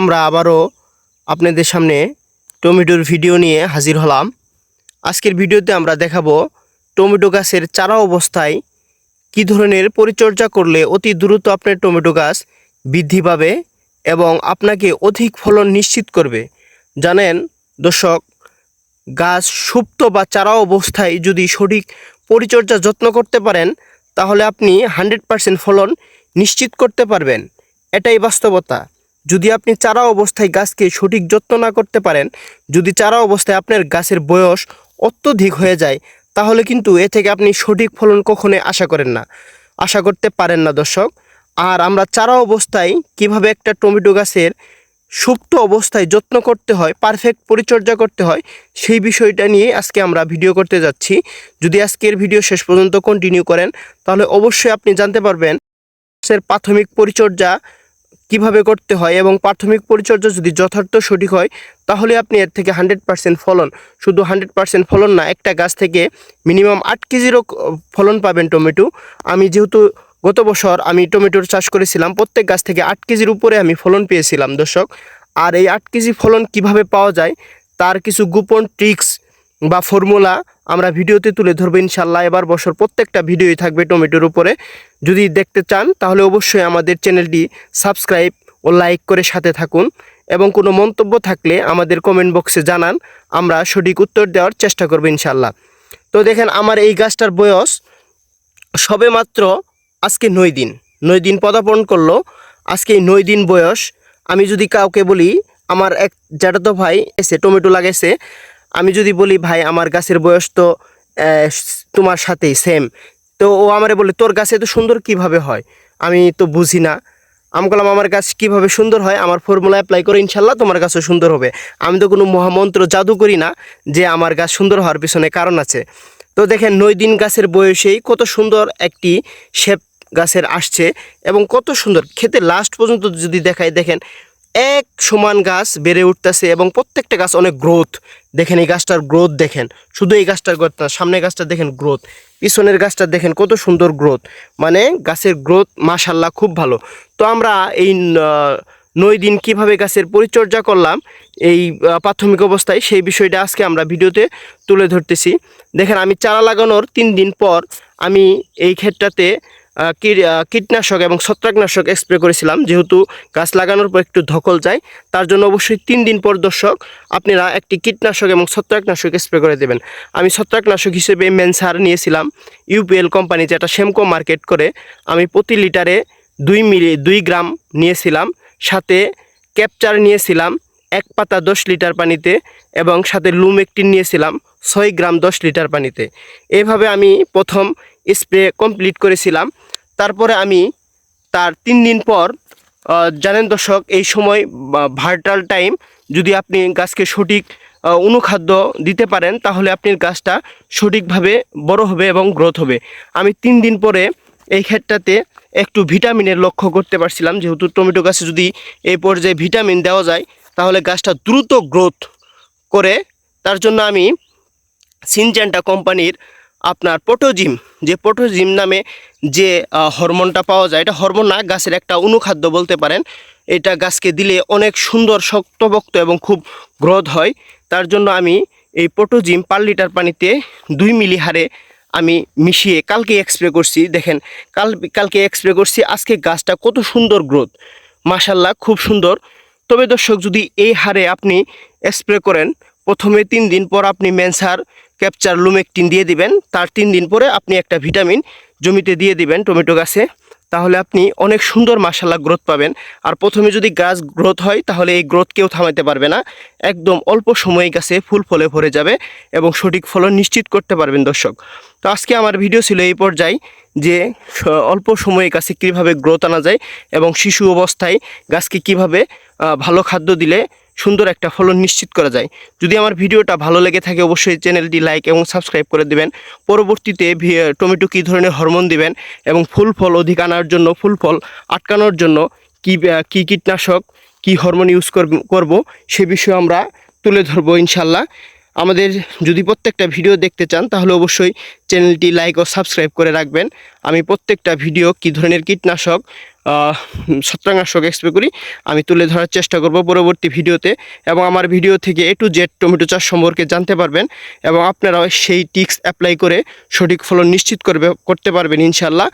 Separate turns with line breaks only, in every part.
আমরা আবারও আপনাদের সামনে টমেটোর ভিডিও নিয়ে হাজির হলাম। আজকের ভিডিওতে আমরা দেখাবো টমেটো গাছের চারা অবস্থায় কী ধরনের পরিচর্যা করলে অতি দ্রুত আপনার টমেটো গাছ বৃদ্ধি পাবে এবং আপনাকে অধিক ফলন নিশ্চিত করবে। জানেন, দর্শক, গাছ সুপ্ত বা চারা অবস্থায় যদি সঠিক পরিচর্যা যত্ন করতে পারেন, তাহলে আপনি হান্ড্রেড ফলন নিশ্চিত করতে পারবেন। এটাই বাস্তবতা। যদি আপনি চারা অবস্থায় গাছকে সঠিক যত্ন না করতে পারেন, যদি চারা অবস্থায় আপনার গাছের বয়স অত্যধিক হয়ে যায়, তাহলে কিন্তু এ থেকে আপনি সঠিক ফলন কখনোই আশা করেন না। আশা করতে পারেন না, দর্শক। আর আমরা চারা অবস্থায় কীভাবে একটা টমেটো গাছের সুপ্ত অবস্থায় যত্ন করতে হয় পারফেক্ট পরিচর্যা করতে হয়, সেই বিষয়টা নিয়ে আজকে আমরা ভিডিও করতে যাচ্ছি। যদি আজকের ভিডিও শেষ পর্যন্ত কন্টিনিউ করেন, তাহলে অবশ্যই আপনি জানতে পারবেন, গাছের প্রাথমিক পরিচর্যা কীভাবে করতে হয় এবং প্রাথমিক পরিচর্যা যদি যথার্থ সঠিক হয়, তাহলে আপনি এর থেকে হান্ড্রেড পার্সেন্ট ফলন, শুধু হান্ড্রেড পার্সেন্ট ফলন না, একটা গাছ থেকে মিনিমাম আট কেজিরও ফলন পাবেন টমেটো। আমি যেহেতু গত বছর আমি টমেটোর চাষ করেছিলাম, প্রত্যেক গাছ থেকে আট কেজির উপরে আমি ফলন পেয়েছিলাম, দর্শক। আর এই আট কেজি ফলন কীভাবে পাওয়া যায়, তার কিছু গোপন ট্রিক্স বা ফর্মুলা আমরা ভিডিওতে তুলে ধরবো ইনশাল্লাহ। এবার বছর প্রত্যেকটা ভিডিওই থাকবে টমেটোর উপরে। যদি দেখতে চান, তাহলে অবশ্যই আমাদের চ্যানেলটি সাবস্ক্রাইব ও লাইক করে সাথে থাকুন। এবং কোনো মন্তব্য থাকলে আমাদের কমেন্ট বক্সে জানান। আমরা সঠিক উত্তর দেওয়ার চেষ্টা করব ইনশাল্লাহ। তো দেখেন, আমার এই গাছটার বয়স সবে মাত্র আজকে নয় দিন। নয় দিন পদার্পণ করল। আজকে এই নয় দিন বয়স। আমি যদি কাউকে বলি, আমার এক জ্যাঠাতো ভাই এসে টমেটো লাগাইছে আমি যদি বলি, ভাই, আমার গাছের বয়স তো তোমার সাথেই সেম তো ও আমারে বলে, তোর গাছে তো সুন্দর কীভাবে হয়? আমি তো বুঝি না। আমি বললাম, আমার গাছ কীভাবে সুন্দর হয়? আমার ফর্মুলা অ্যাপ্লাই করে ইনশাল্লাহ তোমার গাছও সুন্দর হবে। আমি তো কোনো মহামন্ত্র, জাদু করি না যে আমার গাছ সুন্দর হওয়ার পিছনে কারণ আছে। তো দেখেন নয় দিন গাছের বয়সেই কত সুন্দর একটি শেপ গাছের আসছে এবং কত সুন্দর। খেতে লাস্ট পর্যন্ত যদি দেখায় দেখেন এক সমান গাছ বেড়ে উঠতেছে এবং প্রত্যেকটা গাছ অনেক গ্রোথ দেখেন এই গাছটার গ্রোথ দেখেন। শুধু এই গাছটার গ্রোথ না সামনে গাছটা দেখেন গ্রোথ পিছনের গাছটা দেখেন কত সুন্দর গ্রোথ মানে গাছের গ্রোথ মাশাল্লাহ খুব ভালো। তো আমরা এই নয় দিন কীভাবে গাছের পরিচর্যা করলাম এই প্রাথমিক অবস্থায় সেই বিষয়টা আজকে আমরা ভিডিওতে তুলে ধরতেছি। দেখেন আমি চারা লাগানোর তিন দিন পর আমি এই আহ, কীটনাশক এবং ছত্রাকনাশক স্প্রে করেছিলাম। যেহেতু গাছ লাগানোর পর একটু ধকল যায়, তার জন্য অবশ্যই তিন দিন পর দর্শক আপনারা একটি কীটনাশক এবং ছত্রাকনাশক স্প্রে করে দেবেন। আমি ছত্রাকনাশক হিসেবে মেনসার নিয়েছিলাম ইউপিএল কোম্পানি যেটা শ্যামকো মার্কেট করে। আমি প্রতি লিটারে দুই মিলি, দুই গ্রাম নিয়েছিলাম। সাথে ক্যাপচার নিয়েছিলাম এক পাতা দশ লিটার পানিতে এবং সাথে লুম একটি নিয়েছিলাম ছয় গ্রাম দশ লিটার পানিতে। এভাবে আমি প্রথম স্প্রে কমপ্লিট করেছিলাম। তারপরে আমি তার তিন দিন পর জানেন দর্শক, এই সময় ভার্টাল টাইম, যদি আপনি গাছকে সঠিক অনুখাদ্য দিতে পারেন, তাহলে আপনার গাছটা সঠিকভাবে বড় হবে এবং গ্রোথ হবে। আমি তিন দিন পরে এই ক্ষেত্রটাতে একটু ভিটামিনের লক্ষ্য করতে পারছিলাম, যেহেতু টমেটো গাছে যদি এই পর্যায়ে ভিটামিন দেওয়া যায়, তাহলে গাছটা দ্রুত গ্রোথ করে, তার জন্য আমি সিনজেন্টা কোম্পানির আপনার পোটোজিম যে পোটোজিম নামে যে হরমোনটা পাওয়া যায়, এটা হরমোন না, গাছের একটা অনুখাদ্য বলতে পারেন। এটা গাছকে দিলে অনেক সুন্দর শক্তভক্ত এবং খুব গ্রোথ হয়। তার জন্য আমি এই পোটোজিম পার লিটার পানিতে দুই মিলি হারে আমি মিশিয়ে কালকে এক্সপ্রে করছি। দেখেন, কাল, কালকে এক্সপ্রে করছি, আজকে গাছটা কত সুন্দর গ্রোথ। মাশাল্লাহ খুব সুন্দর। তবে দর্শক, যদি এই হারে আপনি স্প্রে করেন, প্রথমে তিন দিন পর আপনি মেনসার ক্যাপচার লুমেকটিন দিয়ে দিবেন। তার তিন দিন পরে আপনি একটা ভিটামিন জমিতে দিয়ে দিবেন টমেটো গাছে। তাহলে আপনি অনেক সুন্দর মাসাল্লাহ গ্রোথ পাবেন। আর প্রথমে যদি গাছ গ্রোথ হয়, তাহলে এই গ্রোথ কেউ থামাতে পারবে না। একদম অল্প সময়ে গাছে ফুল ফলে ভরে যাবে এবং সঠিক ফলন নিশ্চিত করতে পারবেন দর্শক। তো আজকে আমার ভিডিও ছিল এই পর্যায়ে যে অল্প সময়ে গাছে কীভাবে গ্রোথ আনা যায় এবং শিশু অবস্থায় গাছকে কীভাবে ভালো খাদ্য দিলে সুন্দর একটা ফলন নিশ্চিত করা যায়। যদি আমার ভিডিওটা ভালো লেগে থাকে অবশ্যই চ্যানেলটি লাইক এবং সাবস্ক্রাইব করে দেবেন। পরবর্তীতে টমেটো কী ধরনের হরমোন দিবেন এবং ফুল ফল অধিক আনার জন্য, ফুল ফল আটকানোর জন্য কী কী কীটনাশক, কী হরমোন ইউজ করব সে বিষয়ে আমরা তুলে ধরবো ইনশাল্লাহ আমাদের যদি প্রত্যেকটা ভিডিও দেখতে চান তাহলে অবশ্যই চ্যানেলটি লাইক ও সাবস্ক্রাইব করে রাখবেন। আমি প্রত্যেকটা ভিডিও কী ধরনের কীটনাশক আহ, ছত্রাকনাশক স্প্রে করি আমি তুলে ধরার চেষ্টা করব পরবর্তী ভিডিওতে এবং আমার ভিডিও থেকে এ টু জেড টমেটো চাষ সম্পর্কে জানতে পারবেন এবং আপনারাও সেই টিক্স অ্যাপ্লাই করে সঠিক ফলন নিশ্চিত করবে করতে পারবেন ইনশাল্লাহ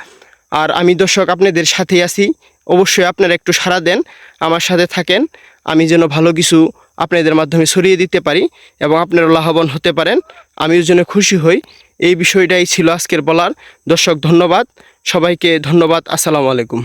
আর আমি দর্শক আপনাদের সাথেই আছি অবশ্যই আপনারা একটু সাড়া দেন আমার সাথে থাকেন আমি যেন ভালো কিছু আপনাদের মাধ্যমে ছড়িয়ে দিতে পারি এবং আপনারা লাভবান হতে পারেন আমিও যেন খুশি হই এই বিষয়টাই ছিল আজকের বলার। দর্শক ধন্যবাদ সবাইকে ধন্যবাদ আসসালামু আলাইকুম।